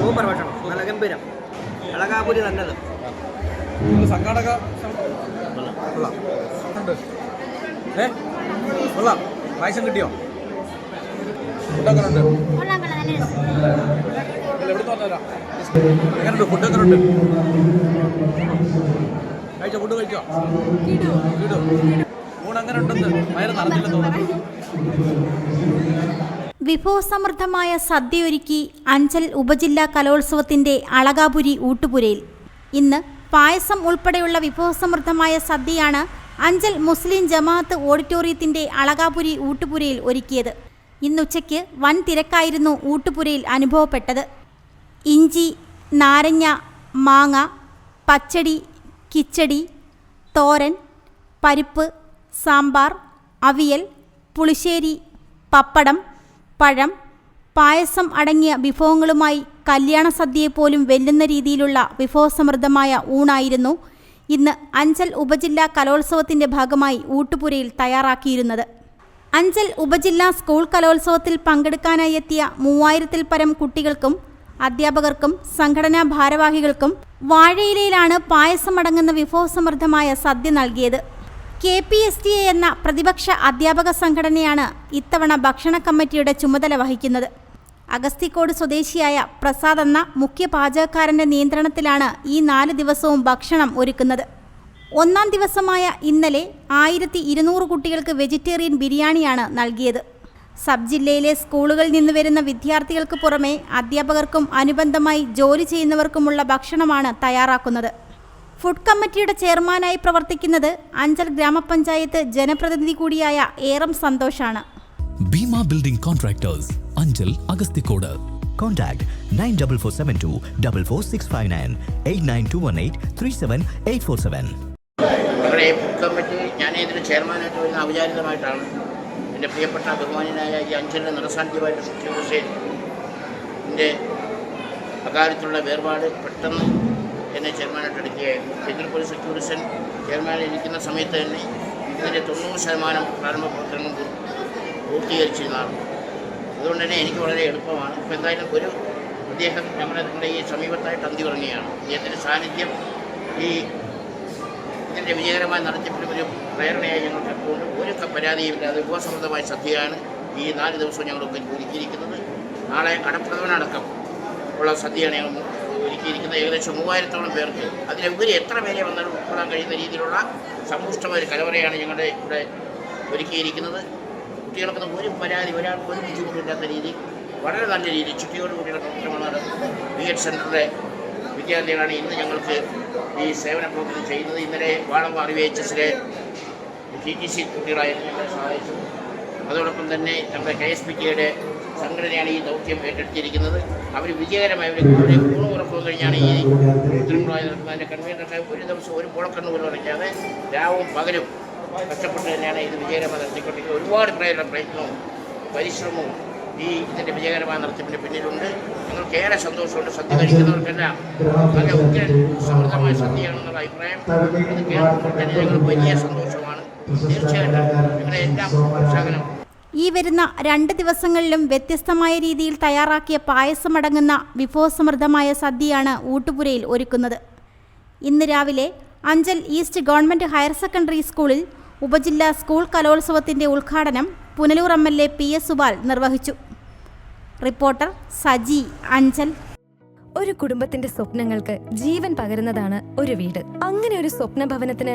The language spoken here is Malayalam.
സൂപ്പർ ഭക്ഷണം നല്ല ഗംഭീരം അളകാപുരി നല്ലത് സംഘാടക ഏ കൊള്ളാം പായസം കിട്ടിയോ ഫുഡൊക്കെ എങ്ങനെയുണ്ട് ഫുഡൊക്കെ ഉണ്ട് കഴിച്ചോ ഫുഡ് കഴിച്ചോ കിടു ഊണ് അങ്ങനെ ഉണ്ടെന്ന് വയറ് നിറഞ്ഞില്ല തോന്നുന്നു വിഭവസമൃദ്ധമായ സദ്യയൊരുക്കി അഞ്ചൽ ഉപജില്ലാ കലോത്സവത്തിന്റെ അളകാപുരി ഊട്ടുപുരയിൽ. ഇന്ന് പായസം ഉൾപ്പെടെയുള്ള വിഭവസമൃദ്ധമായ സദ്യയാണ് അഞ്ചൽ മുസ്ലിം ജമാഅത്ത് ഓഡിറ്റോറിയത്തിന്റെ അളകാപുരി ഊട്ടുപുരയിൽ ഒരുക്കിയത്. ഇന്നുച്ചയ്ക്ക് വൻ തിരക്കായിരുന്നു ഊട്ടുപുരയിൽ അനുഭവപ്പെട്ടത്. ഇഞ്ചി നാരങ്ങ മാങ്ങ പച്ചടി കിച്ചടി തോരൻ പരിപ്പ് സാമ്പാർ അവിയൽ പുളിശ്ശേരി പപ്പടം പഴം പായസം അടങ്ങിയ വിഭവങ്ങളുമായി കല്യാണ സദ്യയെപ്പോലും വെല്ലുന്ന രീതിയിലുള്ള വിഭവസമൃദ്ധമായ ഊണായിരുന്നു ഇന്ന് അഞ്ചൽ ഉപജില്ലാ കലോത്സവത്തിന്റെ ഭാഗമായി ഊട്ടുപുരയിൽ തയ്യാറാക്കിയിരുന്നത്. അഞ്ചൽ ഉപജില്ലാ സ്കൂൾ കലോത്സവത്തിൽ പങ്കെടുക്കാനായി എത്തിയ മൂവായിരത്തിൽ പരം കുട്ടികൾക്കും അധ്യാപകർക്കും സംഘടനാ ഭാരവാഹികൾക്കും വാഴയിലയിലാണ് പായസമടങ്ങുന്ന വിഭവസമൃദ്ധമായ സദ്യ നൽകിയത്. K P S T A എന്ന പ്രതിപക്ഷ അധ്യാപക സംഘടനയാണ് ഇത്തവണ ഭക്ഷണ കമ്മിറ്റിയുടെ ചുമതല വഹിക്കുന്നത്. അഗസ്തിക്കോട് സ്വദേശിയായ പ്രസാദ് എന്ന മുഖ്യ പാചകക്കാരന്റെ നിയന്ത്രണത്തിലാണ് ഈ നാല് ദിവസവും ഭക്ഷണം ഒരുക്കുന്നത്. ഒന്നാം ദിവസമായ ഇന്നലെ ആയിരത്തി ഇരുന്നൂറ് കുട്ടികൾക്ക് വെജിറ്റേറിയൻ ബിരിയാണിയാണ് നൽകിയത്. സബ് ജില്ലയിലെ സ്കൂളുകളിൽ നിന്ന് വരുന്ന വിദ്യാർത്ഥികൾക്ക് പുറമെ അധ്യാപകർക്കും അനുബന്ധമായി ജോലി ചെയ്യുന്നവർക്കുമുള്ള ഭക്ഷണമാണ് തയ്യാറാക്കുന്നത്. ഫുഡ് കമ്മിറ്റിയുടെ ചെയർമാനായി പ്രവർത്തിക്കുന്നത് അഞ്ചൽ ഗ്രാമപഞ്ചായത്ത് ജനപ്രതിനിധി കൂടിയായ ഏറം സന്തോഷാണ്. Bheema building contractors Anchal Agasthikode. Contact 94472 44659 89218 37847. ഞങ്ങളുടെ ഈ ഫുഡ് കമ്മിറ്റി ഞാൻ ഇതിന് ചെയർമാനായിട്ട് വരുന്ന എന്റെ പ്രിയപ്പെട്ട ബഹുമാനായ ഈ അഞ്ചലിന്റെ നിറസാന്നിധ്യമായിട്ട് സത്യ ഹുസൈൻ എന്റെ അകാലത്തുള്ള വേർപാട് പെട്ടെന്ന് എന്നെ ചെയർമാനായിട്ട് എടുക്കുകയായിരുന്നു. സെൻട്രൽ പോലീസ് സെക്യൂരിഷൻ ചെയർമാൻ ഇരിക്കുന്ന സമയത്ത് തന്നെ ഇതിന്റെ തൊണ്ണൂറ് ശതമാനം പ്രാരംഭ പ്രവർത്തനങ്ങൾ പൂർ- പൂർത്തീകരിച്ചിരുന്നതാണ്. അതുകൊണ്ട് തന്നെ എനിക്ക് വളരെ എളുപ്പമാണ്. ഇപ്പോൾ എന്തായാലും ഒരു അദ്ദേഹം നമ്മുടെ നമ്മുടെ ഈ സമീപത്തായിട്ട് അന്തി ഉറങ്ങുകയാണ്. അദ്ദേഹത്തിന്റെ സാന്നിധ്യം ഈ ഇതിന്റെ വിജയകരമായ നടത്തിപ്പിന് ഒരു പ്രേരണയായി ഞങ്ങൾക്ക് എപ്പോഴും ഒരു പരാതിയുമില്ലാതെ ഉപസമൃദ്ധമായ സദ്യയാണ് ഈ നാല് ദിവസവും ഞങ്ങളൊക്കെ ഒരുക്കിയിരിക്കുന്നത്. നാളെ കടപ്രഥമനടക്കം ഉള്ള സദ്യയാണ് ഞങ്ങൾ ഒരുക്കിയിരിക്കുന്നത് ഏകദേശം മൂവായിരത്തോളം പേർക്ക് അതിലുപരി എത്ര പേരെ വന്നാലും ഉൾക്കൊള്ളാൻ കഴിയുന്ന രീതിയിലുള്ള സമ്പുഷ്ടമായ ഒരു കലവറയാണ് ഞങ്ങളുടെ ഇവിടെ ഒരുക്കിയിരിക്കുന്നത്. കുട്ടികൾക്കൊന്നും ഒരു പരാതി ഒരാൾക്ക് ഒരു ബുദ്ധിമുട്ടില്ലാത്ത രീതി വളരെ നല്ല രീതി ചുറ്റിയോട് കൂടിയുള്ള പ്രവർത്തനമാണ് ബി എഡ് സെന്ററിലെ വിദ്യാർത്ഥികളാണ് ഇന്ന് ഞങ്ങൾക്ക് ഈ സേവന പ്രവർത്തനം ചെയ്യുന്നത്. ഇന്നലെ വാളമ്പ അറിവ് എച്ച് എസിലെ ടി ടി സി കുട്ടികളായിരുന്നു ഞങ്ങളെ സഹായിച്ചത്. അതോടൊപ്പം തന്നെ നമ്മുടെ കെ എസ് പി കെയുടെ സംഘടനയാണ് ഈ ദൗത്യം ഏറ്റെടുത്തിരിക്കുന്നത്. അവർ വിജയകരമായി ഒരു കൂടെ ഉറപ്പു കഴിഞ്ഞാണ് ഈ നടക്കുന്നതിന്റെ കൺവീനറൊക്കെ ഒരു ദിവസം ഒരു പുളക്കണ്ണ് പോലും ഉറക്കാതെ രാവും പകലും കഷ്ടപ്പെട്ട് തന്നെയാണ് ഇത് വിജയകരമായി നടത്തിക്കൊണ്ടിരിക്കുന്നത്. ഒരുപാട് പേരുടെ പ്രയത്നവും പരിശ്രമവും ഈ ഇതിന്റെ വിജയകരമായ നടത്തിപ്പിന്റെ പിന്നിലുണ്ട്. ഞങ്ങൾക്ക് സന്തോഷമുണ്ട്. സദ്യ കഴിക്കുന്നവർക്കെല്ലാം നല്ല ഉഗ്രൻ സമൃദ്ധമായ സദ്യയാണെന്നുള്ള അഭിപ്രായം. അത് കേൾക്കുമ്പോൾ തന്നെ ഞങ്ങൾക്ക് വലിയ സന്തോഷമാണ്. തീർച്ചയായിട്ടും നിങ്ങളെ എല്ലാം പ്രോത്സാഹനം ഈ വരുന്ന രണ്ട് ദിവസങ്ങളിലും വ്യത്യസ്തമായ രീതിയിൽ തയ്യാറാക്കിയ പായസമടങ്ങുന്ന വിഭവസമൃദ്ധമായ സദ്യയാണ് ഊട്ടുപുരയിൽ ഒരുക്കുന്നത്. ഇന്ന് രാവിലെ Anchal east government higher secondary സ്കൂളിൽ ഉപജില്ലാ സ്കൂൾ കലോത്സവത്തിന്റെ ഉദ്ഘാടനം Punalur M L A P S Subal നിർവഹിച്ചു. റിപ്പോർട്ടർ സജി അഞ്ചൽ. ഒരു കുടുംബത്തിന്റെ സ്വപ്നങ്ങൾക്ക് ജീവൻ പകരുന്നതാണ് ഒരു വീട്. അങ്ങനെ ഒരു സ്വപ്ന ഭവനത്തിന്